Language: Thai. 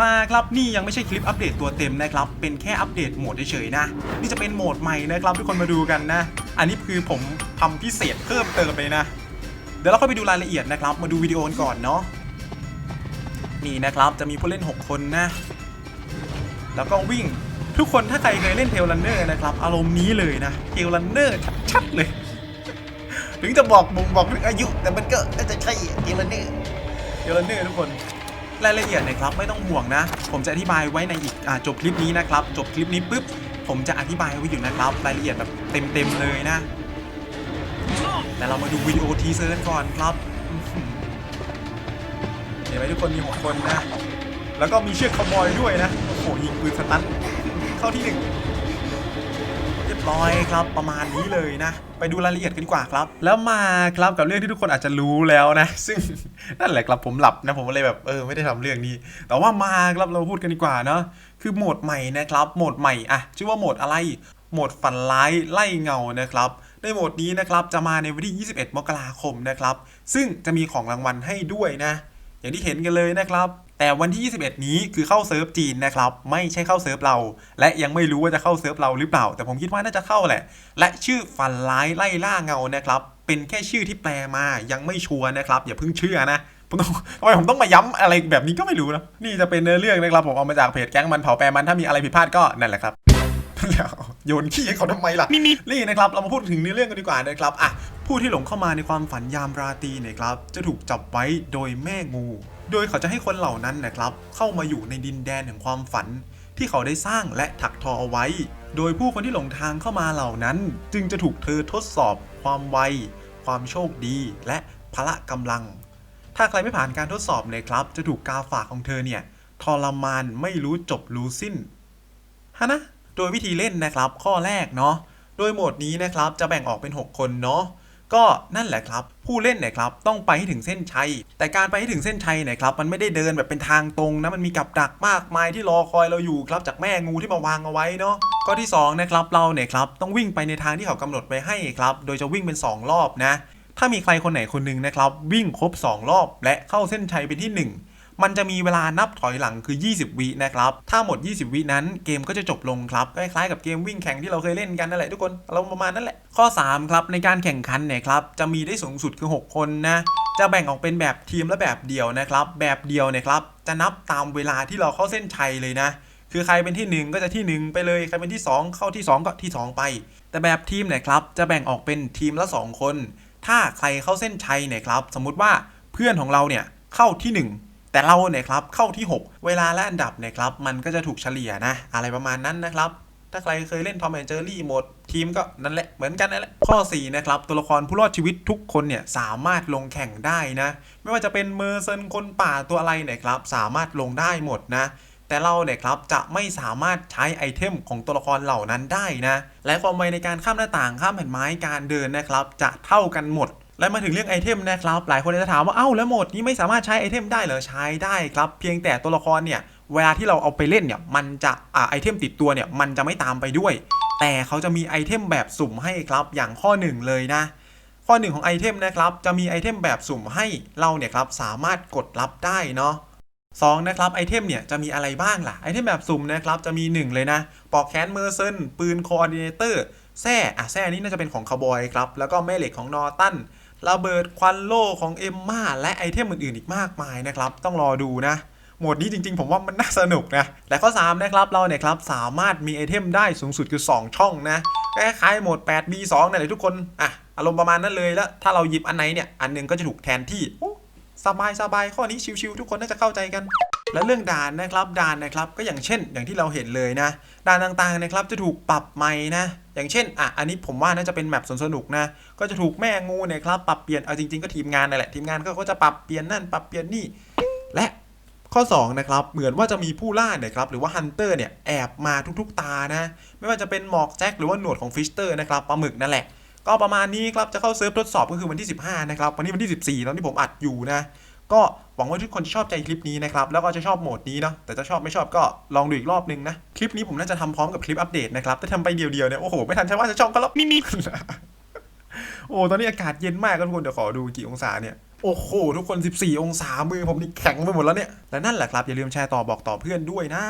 มาครับนี่ยังไม่ใช่คลิปอัปเดตตัวเต็มนะครับ เป็นแค่อัปเดตโหมดเฉยๆนะ นี่จะเป็นโหมดใหม่นะครับ ทุกคนมาดูกันนะ อันนี้คือผมทำพิเศษเพิ่มเติมเลยนะ เดี๋ยวเราเข้าไปดูรายละเอียดนะครับ มาดูวิดีโอกันก่อนเนาะนี่นะครับจะมีผู้เล่น 6 คนนะ แล้วก็วิ่งทุกคนถ้าใครเคยเล่นเทลรันเนอร์นะครับ อารมณ์นี้เลยนะเทลรันเนอร์ชัดๆเลย ถึงจะบอกบ่งบอกถึงอายุแต่มันก็น่าจะใช่เทลรันเนอร์เทลรันเนอร์ทุกคน รายละเอียดนะครับไม่ต้องห่วงนะ ผมจะอธิบายไว้ในอีกอจบคลิปนี้นะครับ จบคลิปนี้ปุ๊บผมจะอธิบายไว้อยู่นะครับ รายละเอียดแบบเต็มๆเลยนะ แต่เรามาดูวิดีโอทีเซอร์กันก่อนครับเห็นไหมทุกคนมี6คนนะ แล้วก็มีเชือกคาวบอยด้วยนะ โอ้โหยิงปืนสตันเข้าที่หนึ่ง เรียบร้อยครับประมาณนี้เลยนะ ไปดูรายละเอียดกันดีกว่าครับ แล้วมาครับกับเรื่องที่ทุกคนอาจจะรู้แล้วนะ ซึ่งนั่นแหละครับผมหลับนะผมเลยแบบเออไม่ได้ทำเรื่องนี้ แต่ว่ามาครับเราพูดกันดีกว่าเนาะคือโหมดใหม่นะครับโหมดใหม่อะชื่อว่าโหมดอะไรโหมดฝันร้ายไล่เงานะครับในโหมดนี้นะครับจะมาในวันที่ 21 มกราคมนะครับ ซึ่งจะมีของรางวัลให้ด้วยนะ อย่างที่เห็นกันเลยนะครับ แต่วันที่ 21 นี้คือเข้าเซิร์ฟจีนนะครับ ไม่ใช่เข้าเซิร์ฟเรา และยังไม่รู้ว่าจะเข้าเซิร์ฟเราหรือเปล่า แต่ผมคิดว่าน่าจะเข้าแหละ และชื่อฝันร้ายไล่ล่าเงานะครับ เป็นแค่ชื่อที่แปลมายังไม่ชัวร์นะครับ อย่าเพิ่งเชื่อนะผมต้องทำไมผมต้องมาย้ำอะไรแบบนี้ก็ไม่รู้นะนี่จะเป็นเนื้อเรื่องนะครับ ผมเอามาจากเพจแก๊งมันเผาแปรมันถ้ามีอะไรผิดพลาดก็นั่นแหละครับแล้วโยนขี้ให้เขาทำไมล่ะนี่นะครับ เรามาพูดถึงเนื้อเรื่องกันดีกว่านะครับอะผู้ที่หลงเข้ามาในความฝันยามราตรีเนี่ยครับ จะถูกจับไว้โดยแม่งู โดยเขาจะให้คนเหล่านั้นนะครับ เข้ามาอยู่ในดินแดนแห่งความฝัน ที่เขาได้สร้างและถักทอเอาไว้ โดยผู้คนที่หลงทางเข้ามาเหล่านั้น จึงจะถูกเธอทดสอบ ความไว ความโชคดี และพละกำลัง ถ้าใครไม่ผ่านการทดสอบเลยครับ จะถูกกาฝากของเธอเนี่ยทรมานไม่รู้จบรู้สิ้นฮะนะ โดยวิธีเล่นนะครับข้อแรกเนาะ โดยโหมดนี้นะครับจะแบ่งออกเป็น 6 คนเนาะ ก็นั่นแหละครับ ผู้เล่นเนี่ยครับต้องไปให้ถึงเส้นชัย แต่การไปให้ถึงเส้นชัยเนี่ยครับมันไม่ได้เดินแบบเป็นทางตรงนะมันมีกับดักมากมายที่รอคอยเราอยู่ครับจากแม่งูที่มาวางเอาไว้เนาะข้อที่สองนะครับเราเนี่ยครับต้องวิ่งไปในทางที่เขากำหนดไว้ให้ครับโดยจะวิ่งเป็น 2 รอบนะ ถ้ามีใครคนไหนคนหนึ่งนะครับวิ่งครบ 2 รอบ และเข้าเส้นชัยเป็นที่ 1 มันจะมีเวลานับถอยหลังคือ 20 วินะครับ ถ้าหมด 20 วินั้นเกมก็จะจบลงครับคล้ายๆกับเกมวิ่งแข่งที่เราเคยเล่นกันนั่นแหละทุกคนเราประมาณนั้นแหละ ข้อ 3 ครับ ในการแข่งขันเนี่ยครับจะมีได้สูงสุดคือ 6 คนนะจะแบ่งออกเป็นแบบทีมและแบบเดียวนะครับ แบบเดียวเนี่ยครับจะนับตามเวลาที่เราเข้าเส้นชัยเลยนะคือใครเป็นที่ 1 ก็จะที่ 1 ไปเลย ใครเป็นที่ 2 เข้าที่ 2 ก็ที่ 2 ไป แต่แบบทีมเนี่ยครับจะแบ่งออกเป็นทีมละ 2 คน ถ้าใครเข้าเส้นชัยเนี่ยครับสมมุติว่าเพื่อนของเราเนี่ยเข้าที่ 1 แต่เราเนี่ยครับเข้าที่ 6 เวลาและอันดับเนี่ยครับมันก็จะถูกเฉลี่ยนะ อะไรประมาณนั้นนะครับ ถ้าใครเคยเล่นทอมแอนเจอรี่หมดทีมก็นั่นแหละเหมือนกันนั่นแหละข้อ 4 นะครับ ตัวละครผู้รอดชีวิตทุกคนเนี่ยสามารถลงแข่งได้นะ ไม่ว่าจะเป็นเมอร์เซนคนป่าตัวอะไรเนี่ยครับสามารถลงได้หมดนะแต่เราเนี่ยครับจะไม่สามารถใช้ไอเทมของตัวละครเหล่านั้นได้นะ และความไวในการข้ามหน้าต่างข้ามแผ่นไม้การเดินนะครับ จะเท่ากันหมด และมาถึงเรื่องไอเทมนะครับ หลายคนจะถามว่าเอ้าแล้วโหมดนี้ไม่สามารถใช้ไอเทมได้เหรอใช้ได้ครับ เพียงแต่ตัวละครเนี่ยเวลาที่เราเอาไปเล่นเนี่ยมันจะอ่าไอเทมติดตัวเนี่ยมันจะไม่ตามไปด้วย แต่เขาจะมีไอเทมแบบสุ่มให้ครับอย่างข้อหนึ่งเลยนะ ข้อหนึ่งของไอเทมนะครับจะมีไอเทมแบบสุ่มให้เราเนี่ยครับสามารถกดรับได้เนาะสองนะครับไอเทมเนี่ยจะมีอะไรบ้างล่ะไอเทมแบบสุ่มนะครับจะมี 1 เลยนะปอกแขนเมอร์เซนปืนคอร์ดิเนเตอร์แซ่อะแซ่นี่น่าจะเป็นของคาวบอยครับแล้วก็แม่เหล็กของนอร์ตัน ระเบิดควันโล่ของเอมมาและไอเทมอื่นๆอีกมากมายนะครับ ต้องรอดูนะโหมดนี้จริงๆ ผมว่ามันน่าสนุกนะ และข้อ 3 นะครับเราเนี่ยครับสามารถมีไอเทมได้สูงสุดคือ 2 ช่องนะคล้ายๆโหมด 8B2 นั่นแหละทุกคนอะอารมณ์ประมาณนั้นเลยแล้วถ้าเราหยิบอันไหนเนี่ยอันหนึงก็จะถูกแทนที่สบายสบายๆข้อนี้ชิวๆทุกคนน่าจะเข้าใจกัน และเรื่องด่านนะครับด่านนะครับก็อย่างเช่น อย่างที่เราเห็นเลยนะด่านต่างๆนะครับจะถูกปรับใหม่นะอย่างเช่นอะอันนี้ผมว่าน่าจะเป็นแมปสนสนุกนะก็จะถูกแม่งูเนี่ยครับปรับเปลี่ยนเอาจริงๆก็ทีมงานนั่นแหละทีมงานก็จะปรับเปลี่ยนนั่นปรับเปลี่ยนนี่และข้อ2นะครับเหมือนว่าจะมีผู้ล่าเนี่ยครับหรือว่าฮันเตอร์เนี่ยแอบมาทุกๆตานะไม่ว่าจะเป็นหมอกแจ็คหรือว่าหนวดของฟิชเตอร์นะครับปลาหมึกนั่นแหละก็ประมาณนี้ครับจะเข้าเซิร์ฟทดสอบก็คือวันที่ 15นะครับวันนี้วันที่ 14ตอนที่ผมอัดอยู่นะก็ หวังว่าทุกคนจะชอบใจคลิปนี้นะครับแล้วก็จะชอบโหมดนี้เนาะแต่จะชอบไม่ชอบก็ลองดูอีกรอบนึงนะคลิปนี้ผมน่าจะทำพร้อมกับคลิปอัปเดตนะครับถ้าทำไปเดียวๆเนี่ยโอ้โหไม่ทันใช่ว่าจะช่องก็แล้วมิมิโอ้ตอนนี้อากาศเย็นมากทุกคนเดี๋ยวขอดูกี่องศาเนี่ยโอ้โอ้โหทุกคน 14 องศามือผมนี่แข็งไปหมดแล้วเนี่ย และนั่นแหละครับ อย่าลืมแชร์ต่อบอกต่อเพื่อนด้วยนะ